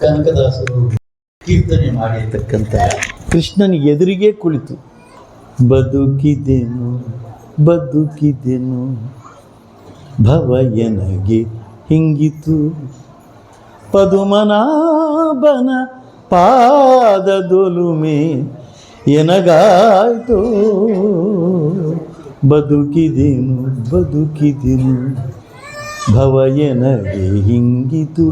ಕನಕದಾಸರು ಕೀರ್ತನೆ ಮಾಡಿರ್ತಕ್ಕಂಥ ಕೃಷ್ಣನ ಎದುರಿಗೆ ಕುಳಿತು, ಬದುಕಿದೆನು ಬದುಕಿದೆನು ಭವ ಎನಗೆ ಹಿಂಗಿತು. ಪದುಮನಾಭನ ಪಾದದೊಲುಮೆ ಎನಗಾಯ್ತು. ಬದುಕಿದೆನು ಬದುಕಿದೆನು ಭವ ಎನಗೆ ಹಿಂಗಿತು.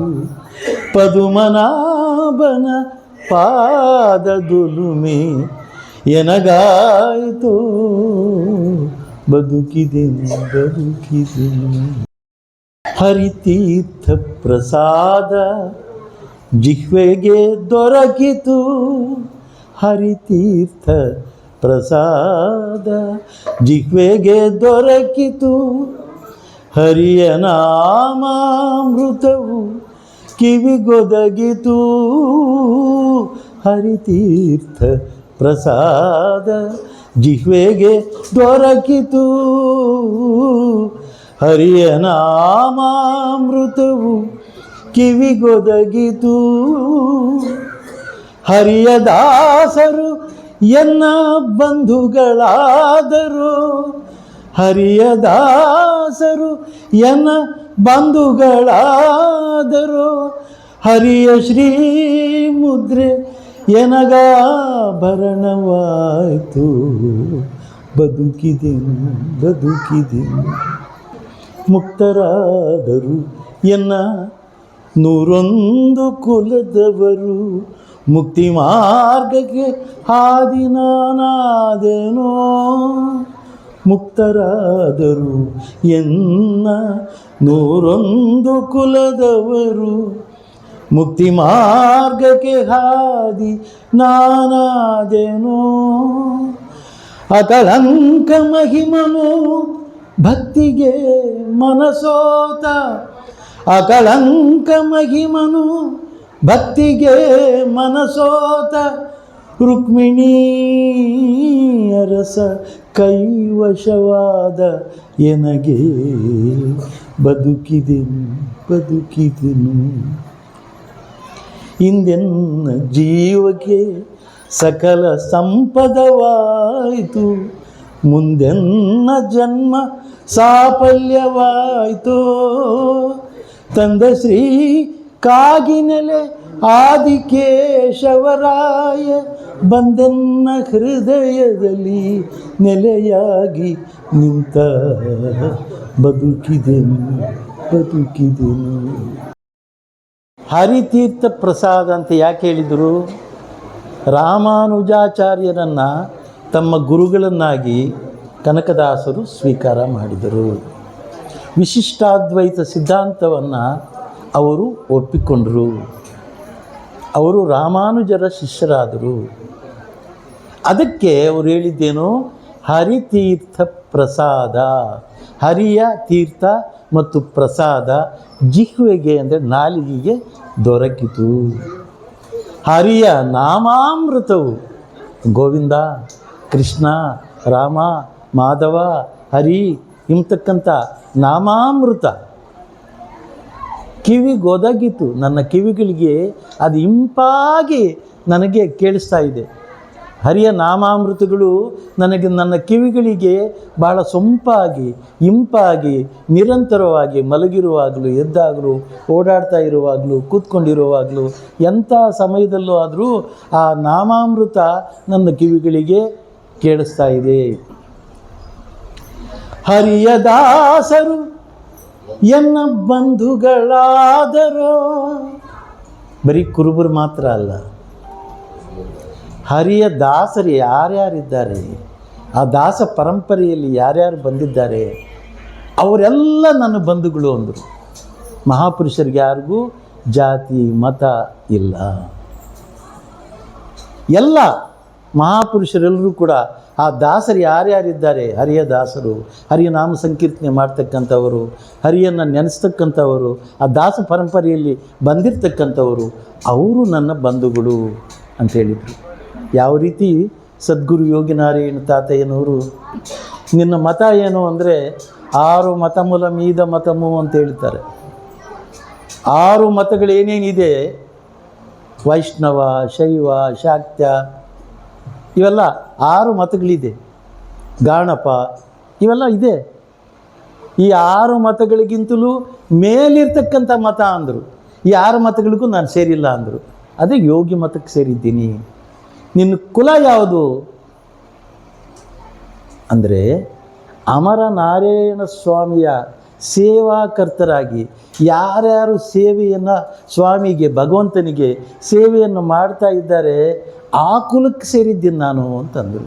ಪದುಮನಾಭನ ಪಾದದೊಲುಮೆ ಎನಗಾಯಿತು. ಬದುಕಿದೆನು ಬದುಕಿದೆನು. ಹರಿತೀರ್ಥ ಪ್ರಸಾದ ಜಿಹ್ವೆಗೆ ದೊರಕಿತು. ಹರಿತೀರ್ಥ ಪ್ರಸಾದ ಜಿಹ್ವೆಗೆ ದೊರಕಿತು. ಹರಿಯ ನಾಮಾಮೃತವು ಕಿವಿಗೊದಗಿತು ಹರಿತೀರ್ಥ ಪ್ರಸಾದ ಜಿಹ್ವೆಗೆ ದೊರಕಿತು. ಹರಿಯ ನಾಮಾಮೃತವು ಕಿವಿಗೊದಗಿತು ಹರಿಯ ದಾಸರು ಎನ್ನ ಬಂಧುಗಳಾದರು. ಹರಿಯ ದಾಸರು ಎನ್ನ ಬಂಧುಗಳಾದರು. ಹರಿಯ ಶ್ರೀ ಮುದ್ರೆ ಎನಗಾಭರಣವಾಯಿತು ಬದುಕಿದೆನು ಬದುಕಿದೆನು. ಮುಕ್ತರಾದರು ಎನ್ನ ನೂರೊಂದು ಕುಲದವರು. ಮುಕ್ತಿ ಮಾರ್ಗಕ್ಕೆ ಹಾದಿ ನಾನಾದೆನೋ. ಮುಕ್ತರಾದರು. ಎನ್ನ ನೂರೊಂದು ಕುಲದವರು. ಮುಕ್ತಿ ಮಾರ್ಗಕ್ಕೆ ಹಾದಿ ನಾನಾದೆನೋ. ಅಕಳಂಕ ಮಹಿಮನು ಭಕ್ತಿಗೆ ಮನಸೋತ. ಅಕಳಂಕ ಮಹಿಮನು ಭಕ್ತಿಗೆ ಮನಸೋತ. ರುಕ್ಮಿಣೀ ಅರಸ ಕೈವಶವಾದ ಎನಗೆ ಬದುಕಿದೆನು ಬದುಕಿದೆನು. ಹಿಂದೆನ್ನ ಜೀವಕ್ಕೆ ಸಕಲ ಸಂಪದವಾಯಿತು, ಮುಂದೆನ್ನ ಜನ್ಮ ಸಾಫಲ್ಯವಾಯಿತು. ತಂದ ಶ್ರೀ ಕಾಗಿನೆಲೆ ಆದಿಕೇಶವರಾಯ ಬಂದೆನ್ನ ಹೃದಯದಲ್ಲಿ ನೆಲೆಯಾಗಿ ನಿಂತ ಬದುಕಿದೆನು ಬದುಕಿದೆನು. ಹರಿತೀರ್ಥ ಪ್ರಸಾದ ಅಂತ ಯಾಕೆ ಹೇಳಿದರು? ರಾಮಾನುಜಾಚಾರ್ಯರನ್ನು ತಮ್ಮ ಗುರುಗಳನ್ನಾಗಿ ಕನಕದಾಸರು ಸ್ವೀಕಾರ ಮಾಡಿದರು. ವಿಶಿಷ್ಟಾದ್ವೈತ ಸಿದ್ಧಾಂತವನ್ನು ಅವರು ಒಪ್ಪಿಕೊಂಡರು. ಅವರು ರಾಮಾನುಜರ ಶಿಷ್ಯರಾದರು. ಅದಕ್ಕೆ ಅವರು ಹೇಳಿದ್ದೇನು ಹರಿತೀರ್ಥ ಪ್ರಸಾದ. ಹರಿಯ ತೀರ್ಥ ಮತ್ತು ಪ್ರಸಾದ ಜಿಹ್ವೆಗೆ ಅಂದರೆ ನಾಲಿಗೆಗೆ ದೊರಕಿತು. ಹರಿಯ ನಾಮಾಮೃತವು ಗೋವಿಂದ, ಕೃಷ್ಣ, ರಾಮ, ಮಾಧವ, ಹರಿ ಇಂತಕ್ಕಂಥ ನಾಮಾಮೃತ ಕಿವಿಗೊದಗಿತು. ನನ್ನ ಕಿವಿಗಳಿಗೆ ಅದು ಇಂಪಾಗಿ ನನಗೆ ಕೇಳಿಸ್ತಾ ಇದೆ. ಹರಿಯ ನಾಮಾಮೃತಗಳು ನನಗೆ ನನ್ನ ಕಿವಿಗಳಿಗೆ ಬಹಳ ಸೊಂಪಾಗಿ, ಇಂಪಾಗಿ, ನಿರಂತರವಾಗಿ ಮಲಗಿರುವಾಗಲೂ, ಎದ್ದಾಗಲೂ, ಓಡಾಡ್ತಾ ಇರುವಾಗಲೂ, ಕೂತ್ಕೊಂಡಿರುವಾಗಲೂ, ಎಂಥ ಸಮಯದಲ್ಲೂ ಆದರೂ ಆ ನಾಮಾಮೃತ ನನ್ನ ಕಿವಿಗಳಿಗೆ ಕೇಳಿಸ್ತಾ ಇದೆ. ಹರಿಯ ದಾಸರು, ಎನ್ನ ಬಂಧುಗಳಾದರೋ. ಬರೀ ಕುರುಬರು ಮಾತ್ರ ಅಲ್ಲ ಹರಿಯ ದಾಸರು ಯಾರ್ಯಾರಿದ್ದಾರೆ? ಆ ದಾಸ ಪರಂಪರೆಯಲ್ಲಿ ಯಾರ್ಯಾರು ಬಂದಿದ್ದಾರೆ? ಅವರೆಲ್ಲ ನನ್ನ ಬಂಧುಗಳು ಅಂದರು. ಮಹಾಪುರುಷರಿಗೆ ಯಾರಿಗೂ ಜಾತಿ, ಮತ ಇಲ್ಲ. ಎಲ್ಲ ಮಹಾಪುರುಷರೆಲ್ಲರೂ ಕೂಡ ಆ ದಾಸರು ಯಾರ್ಯಾರಿದ್ದಾರೆ? ಹರಿಯ ದಾಸರು, ಹರಿಯ ನಾಮ ಸಂಕೀರ್ತನೆ ಮಾಡ್ತಕ್ಕಂಥವರು, ಹರಿಯನ್ನು ನೆನೆಸ್ತಕ್ಕಂಥವರು, ಆ ದಾಸ ಪರಂಪರೆಯಲ್ಲಿ ಬಂದಿರತಕ್ಕಂಥವರು, ಅವರು ನನ್ನ ಬಂಧುಗಳು ಅಂತ ಹೇಳಿದರು. ಯಾವ ರೀತಿ ಸದ್ಗುರು ಯೋಗಿನಾರಾಯಣ ತಾತಯ್ಯನವರು ನಿನ್ನ ಮತ ಏನು ಅಂದರೆ ಆರು ಮತಮುಲ ಮೀದ ಮತಮು ಅಂತ ಹೇಳ್ತಾರೆ. ಆರು ಮತಗಳೇನೇನಿದೆ ವೈಷ್ಣವ, ಶೈವ, ಶಾಕ್ತ, ಇವೆಲ್ಲ ಆರು ಮತಗಳಿದೆ. ಗಾಣಪ, ಇವೆಲ್ಲ ಇದೆ. ಈ ಆರು ಮತಗಳಿಗಿಂತಲೂ ಮೇಲಿರ್ತಕ್ಕಂಥ ಮತ ಅಂದರು. ಈ ಆರು ಮತಗಳಿಗೂ ನಾನು ಸೇರಿಲ್ಲ ಅಂದರು. ಅದೇ ಯೋಗಿ ಮತಕ್ಕೆ ಸೇರಿದ್ದೀನಿ. ನಿನ್ನ ಕುಲ ಯಾವುದು? ಅಂದರೆ ಅಮರ ನಾರಾಯಣ ಸ್ವಾಮಿಯ ಸೇವಾಕರ್ತರಾಗಿ ಯಾರ್ಯಾರು ಸೇವೆಯನ್ನು ಸ್ವಾಮಿಗೆ, ಭಗವಂತನಿಗೆ ಸೇವೆಯನ್ನು ಮಾಡ್ತಾ ಇದ್ದಾರೆ, ಆ ಕುಲಕ್ಕೆ ಸೇರಿದ್ದೀನಿ ನಾನು ಅಂತಂದರು.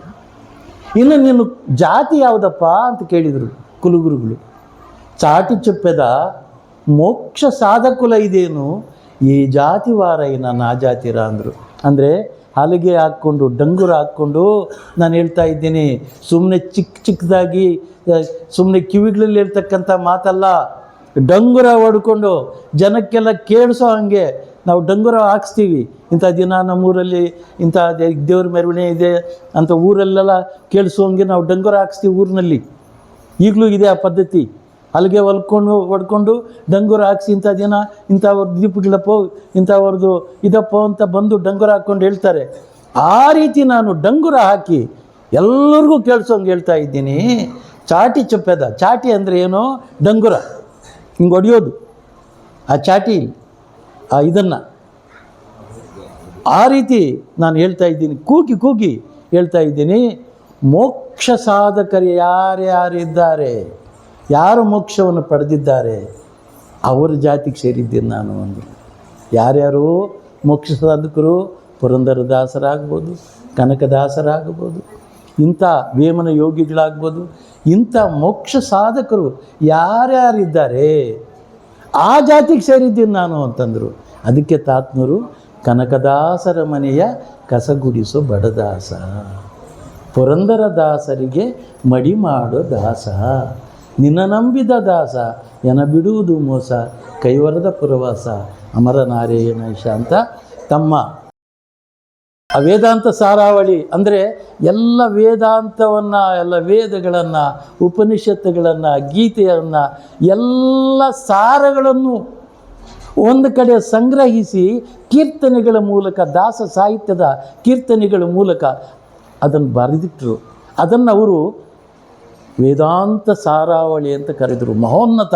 ಇನ್ನು ನಿನ್ನ ಜಾತಿ ಯಾವುದಪ್ಪ ಅಂತ ಕೇಳಿದರು ಕುಲಗುರುಗಳು. ಚಾಟಿ ಚುಪ್ಪೆದ ಮೋಕ್ಷ ಸಾಧಕುಲ ಇದೇನು? ಈ ಜಾತಿವಾರ ವಾರೈನ ನಾ ಜಾತಿರ ಅಂದರು. ಅಂದರೆ ಹಲಿಗೆ ಹಾಕ್ಕೊಂಡು, ಡಂಗುರ ಹಾಕ್ಕೊಂಡು ನಾನು ಹೇಳ್ತಾ ಇದ್ದೀನಿ. ಸುಮ್ಮನೆ ಚಿಕ್ಕ ಚಿಕ್ಕದಾಗಿ ಸುಮ್ಮನೆ ಕಿವಿಗಳಲ್ಲಿ ಇರ್ತಕ್ಕಂಥ ಮಾತಲ್ಲ. ಡಂಗುರ ಹೊಡ್ಕೊಂಡು ಜನಕ್ಕೆಲ್ಲ ಕೇಳಿಸೋ ಹಾಗೆ ನಾವು ಡಂಗುರ ಹಾಕ್ಸ್ತೀವಿ. ಇಂಥ ದಿನ ನಮ್ಮೂರಲ್ಲಿ, ಇಂಥ ದೇವ್ರ ಮೆರವಣಿಗೆ ಇದೆ ಅಂತ ಊರಲ್ಲೆಲ್ಲ ಕೇಳಿಸೋ ಹಂಗೆ ನಾವು ಡಂಗುರ ಹಾಕ್ಸ್ತೀವಿ ಊರಿನಲ್ಲಿ. ಈಗಲೂ ಇದೆ ಆ ಪದ್ಧತಿ. ಅಲ್ಲಿಗೆ ಹೊಲ್ಕೊಂಡು ಹೊಡ್ಕೊಂಡು ಡಂಗುರ ಹಾಕ್ಸಿ ಇಂಥ ದಿನ ಇಂಥವ್ರದ್ದು ದೀಪಗಳಪ್ಪ ಇಂಥವ್ರದ್ದು ಇದಪ್ಪ ಅಂತ ಬಂದು ಡಂಗುರ ಹಾಕ್ಕೊಂಡು ಹೇಳ್ತಾರೆ. ಆ ರೀತಿ ನಾನು ಡಂಗುರ ಹಾಕಿ ಎಲ್ಲರಿಗೂ ಕೇಳಿಸೋಂಗೆ ಹೇಳ್ತಾ ಇದ್ದೀನಿ. ಚಾಟಿ ಚಪ್ಪೆದ. ಚಾಟಿ ಅಂದರೆ ಏನು? ಡಂಗುರ. ಹಿಂಗೆ ಹೊಡೆಯೋದು ಆ ಚಾಟಿ ಆ ಇದನ್ನು. ಆ ರೀತಿ ನಾನು ಹೇಳ್ತಾ ಇದ್ದೀನಿ. ಕೂಗಿ ಕೂಗಿ ಹೇಳ್ತಾ ಇದ್ದೀನಿ. ಮೋಕ್ಷ ಸಾಧಕರು ಯಾರ್ಯಾರಿದ್ದಾರೆ? ಯಾರು ಮೋಕ್ಷವನ್ನು ಪಡೆದಿದ್ದಾರೆ? ಅವರ ಜಾತಿಗೆ ಸೇರಿದ್ದೀನಿ ನಾನು ಅಂದರು. ಯಾರ್ಯಾರು ಮೋಕ್ಷ ಸಾಧಕರು ಪುರಂದರದಾಸರಾಗ್ಬೋದು, ಕನಕದಾಸರಾಗ್ಬೋದು, ಇಂಥ ವೇಮನ ಯೋಗಿಗಳಾಗ್ಬೋದು, ಇಂಥ ಮೋಕ್ಷ ಸಾಧಕರು ಯಾರ್ಯಾರಿದ್ದಾರೆ? ಆ ಜಾತಿಗೆ ಸೇರಿದ್ದೀನಿ ನಾನು ಅಂತಂದರು. ಅದಕ್ಕೆ ತಾತ್ನೂರು ಕನಕದಾಸರ ಮನೆಯ ಕಸಗುಡಿಸೋ ಬಡದಾಸ, ಪುರಂದರದಾಸರಿಗೆ ಮಡಿ ಮಾಡೋ ದಾಸ. ನಿನ್ನ ನಂಬಿದ ದಾಸ, ಎನ ಬಿಡುವುದು ಮೋಸ, ಕೈವರದ ಪುರವಾಸ, ಅಮರ ನಾರಾಯಣೇಶ ಅಂತ ತಮ್ಮ ಆ ವೇದಾಂತ ಸಾರಾವಳಿ ಅಂದರೆ ಎಲ್ಲ ವೇದಾಂತವನ್ನು, ಎಲ್ಲ ವೇದಗಳನ್ನು, ಉಪನಿಷತ್ತುಗಳನ್ನು, ಗೀತೆಯನ್ನು, ಎಲ್ಲ ಸಾರಗಳನ್ನು ಒಂದು ಕಡೆ ಸಂಗ್ರಹಿಸಿ ಕೀರ್ತನೆಗಳ ಮೂಲಕ, ದಾಸ ಸಾಹಿತ್ಯದ ಕೀರ್ತನೆಗಳ ಮೂಲಕ ಅದನ್ನು ಬರೆದಿಟ್ಟರು ಅದನ್ನು ಅವರು ವೇದಾಂತ ಸಾರಾವಳಿ ಅಂತ ಕರೆದರು. ಮಹೋನ್ನತ.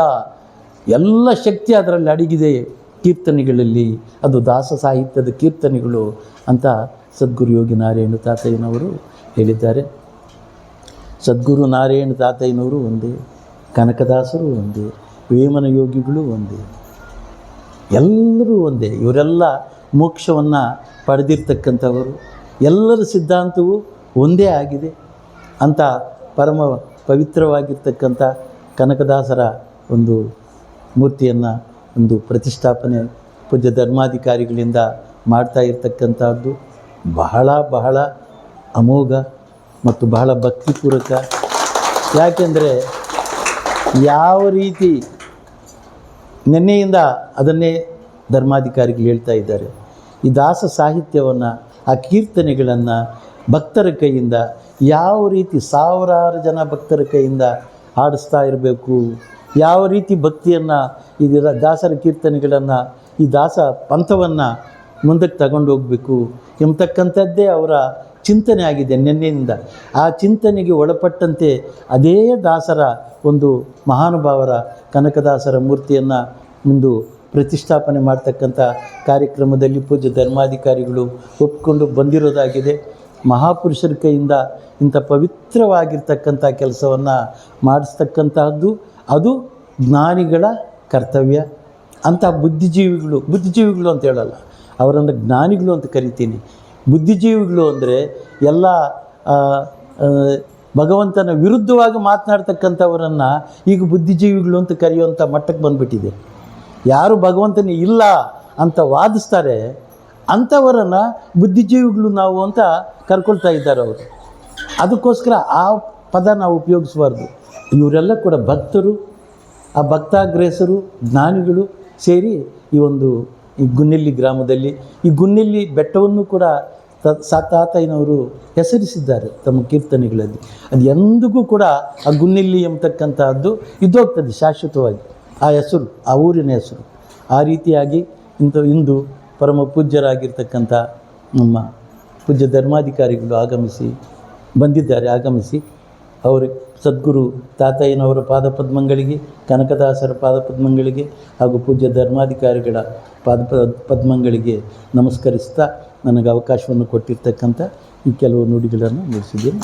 ಎಲ್ಲ ಶಕ್ತಿ ಅದರಲ್ಲಿ ಅಡಗಿದೆ ಕೀರ್ತನೆಗಳಲ್ಲಿ. ಅದು ದಾಸ ಸಾಹಿತ್ಯದ ಕೀರ್ತನೆಗಳು ಅಂತ ಸದ್ಗುರು ಯೋಗಿ ನಾರಾಯಣ ತಾತಯ್ಯನವರು ಹೇಳಿದ್ದಾರೆ. ಸದ್ಗುರು ನಾರಾಯಣ ತಾತಯ್ಯನವರು ಒಂದೇ, ಕನಕದಾಸರು ಒಂದೇ, ವೇಮನ ಯೋಗಿಗಳು ಒಂದೇ. ಎಲ್ಲರೂ ಒಂದೇ. ಇವರೆಲ್ಲ ಮೋಕ್ಷವನ್ನು ಪಡೆದಿರ್ತಕ್ಕಂಥವರು. ಎಲ್ಲರ ಸಿದ್ಧಾಂತವು ಒಂದೇ ಆಗಿದೆ ಅಂತ ಪರಮ ಪವಿತ್ರವಾಗಿರ್ತಕ್ಕಂಥ ಕನಕದಾಸರ ಒಂದು ಮೂರ್ತಿಯನ್ನು ಒಂದು ಪ್ರತಿಷ್ಠಾಪನೆ ಪೂಜ್ಯ ಧರ್ಮಾಧಿಕಾರಿಗಳಿಂದ ಮಾಡ್ತಾ ಇರ್ತಕ್ಕಂಥದ್ದು. ಬಹಳ ಬಹಳ ಅಮೋಘ ಮತ್ತು ಬಹಳ ಭಕ್ತಿಪೂರ್ವಕ. ಯಾಕೆಂದರೆ ಯಾವ ರೀತಿ ನೆನ್ನೆಯಿಂದ ಅದನ್ನೇ ಧರ್ಮಾಧಿಕಾರಿಗಳು ಹೇಳ್ತಾ ಇದ್ದಾರೆ. ಈ ದಾಸ ಸಾಹಿತ್ಯವನ್ನು ಆ ಕೀರ್ತನೆಗಳನ್ನು ಭಕ್ತರ ಕೈಯಿಂದ ಯಾವ ರೀತಿ ಸಾವಿರಾರು ಜನ ಭಕ್ತರ ಕೈಯಿಂದ ಹಾಡಿಸ್ತಾ ಇರಬೇಕು, ಯಾವ ರೀತಿ ಭಕ್ತಿಯನ್ನು ಈ ದಾಸರ ಕೀರ್ತನೆಗಳನ್ನು, ಈ ದಾಸ ಪಂಥವನ್ನು ಮುಂದಕ್ಕೆ ತಗೊಂಡು ಹೋಗಬೇಕು ಎಂಬತಕ್ಕಂಥದ್ದೇ ಅವರ ಚಿಂತನೆ ಆಗಿದೆ ನಿನ್ನೆಯಿಂದ. ಆ ಚಿಂತನೆಗೆ ಒಳಪಟ್ಟಂತೆ ಅದೇ ದಾಸರ ಒಂದು ಮಹಾನುಭಾವರ ಕನಕದಾಸರ ಮೂರ್ತಿಯನ್ನು ಮುಂದು ಪ್ರತಿಷ್ಠಾಪನೆ ಮಾಡ್ತಕ್ಕಂಥ ಕಾರ್ಯಕ್ರಮದಲ್ಲಿ ಪೂಜ್ಯ ಧರ್ಮಾಧಿಕಾರಿಗಳು ಒಪ್ಪಿಕೊಂಡು ಬಂದಿರೋದಾಗಿದೆ. ಮಹಾಪುರುಷರ ಕೈಯಿಂದ ಇಂಥ ಪವಿತ್ರವಾಗಿರ್ತಕ್ಕಂಥ ಕೆಲಸವನ್ನು ಮಾಡಿಸ್ತಕ್ಕಂತಹದ್ದು, ಅದು ಜ್ಞಾನಿಗಳ ಕರ್ತವ್ಯ. ಅಂಥ ಬುದ್ಧಿಜೀವಿಗಳು ಬುದ್ಧಿಜೀವಿಗಳು ಅಂತ ಹೇಳಲ್ಲ, ಅವರನ್ನು ಜ್ಞಾನಿಗಳು ಅಂತ ಕರಿತೀನಿ. ಬುದ್ಧಿಜೀವಿಗಳು ಅಂದರೆ ಎಲ್ಲ ಭಗವಂತನ ವಿರುದ್ಧವಾಗಿ ಮಾತನಾಡ್ತಕ್ಕಂಥವರನ್ನು ಈಗ ಬುದ್ಧಿಜೀವಿಗಳು ಅಂತ ಕರೆಯುವಂಥ ಮಟ್ಟಕ್ಕೆ ಬಂದುಬಿಟ್ಟಿದೆ. ಯಾರು ಭಗವಂತನೇ ಇಲ್ಲ ಅಂತ ವಾದಿಸ್ತಾರೆ ಅಂಥವರನ್ನು ಬುದ್ಧಿಜೀವಿಗಳು ನಾವು ಅಂತ ಕರ್ಕೊಳ್ತಾ ಇದ್ದಾರೆ ಅವರು. ಅದಕ್ಕೋಸ್ಕರ ಆ ಪದ ನಾವು ಉಪಯೋಗಿಸಬಾರ್ದು. ಇವರೆಲ್ಲ ಕೂಡ ಭಕ್ತರು, ಆ ಭಕ್ತಾಗ್ರೇಸರು, ಜ್ಞಾನಿಗಳು ಸೇರಿ ಈ ಒಂದು ಈ ಗುನ್ನೆಲ್ಲಿ ಗ್ರಾಮದಲ್ಲಿ, ಈ ಗುನ್ನೆಲ್ಲಿ ಬೆಟ್ಟವನ್ನು ಕೂಡ ತ ಹೆಸರಿಸಿದ್ದಾರೆ ತಮ್ಮ ಕೀರ್ತನೆಗಳಲ್ಲಿ. ಅದು ಎಂದಿಗೂ ಕೂಡ ಆ ಗುನ್ನೆಲ್ಲಿ ಎಂಬತಕ್ಕಂತಹದ್ದು ಇದ್ದೋಗ್ತದೆ ಶಾಶ್ವತವಾಗಿ. ಆ ಹೆಸರು, ಆ ಊರಿನ ಹೆಸರು. ಆ ರೀತಿಯಾಗಿ ಇಂಥ ಇಂದು ಪರಮ ಪೂಜ್ಯರಾಗಿರ್ತಕ್ಕಂಥ ನಮ್ಮ ಪೂಜ್ಯ ಧರ್ಮಾಧಿಕಾರಿಗಳು ಆಗಮಿಸಿ, ಬಂದಿದ್ದಾರೆ, ಆಗಮಿಸಿ. ಅವರು ಸದ್ಗುರು ತಾತಯ್ಯನವರ ಪಾದಪದ್ಮಗಳಿಗೆ, ಕನಕದಾಸರ ಪಾದಪದ್ಮಗಳಿಗೆ ಹಾಗೂ ಪೂಜ್ಯ ಧರ್ಮಾಧಿಕಾರಿಗಳ ಪಾದ ಪದ್ಮಗಳಿಗೆ ನಮಸ್ಕರಿಸ್ತಾ ನನಗೆ ಅವಕಾಶವನ್ನು ಕೊಟ್ಟಿರ್ತಕ್ಕಂಥ ಈ ಕೆಲವು ನುಡಿಗಳನ್ನು ಮುಗಿಸಿದ್ದೇನೆ.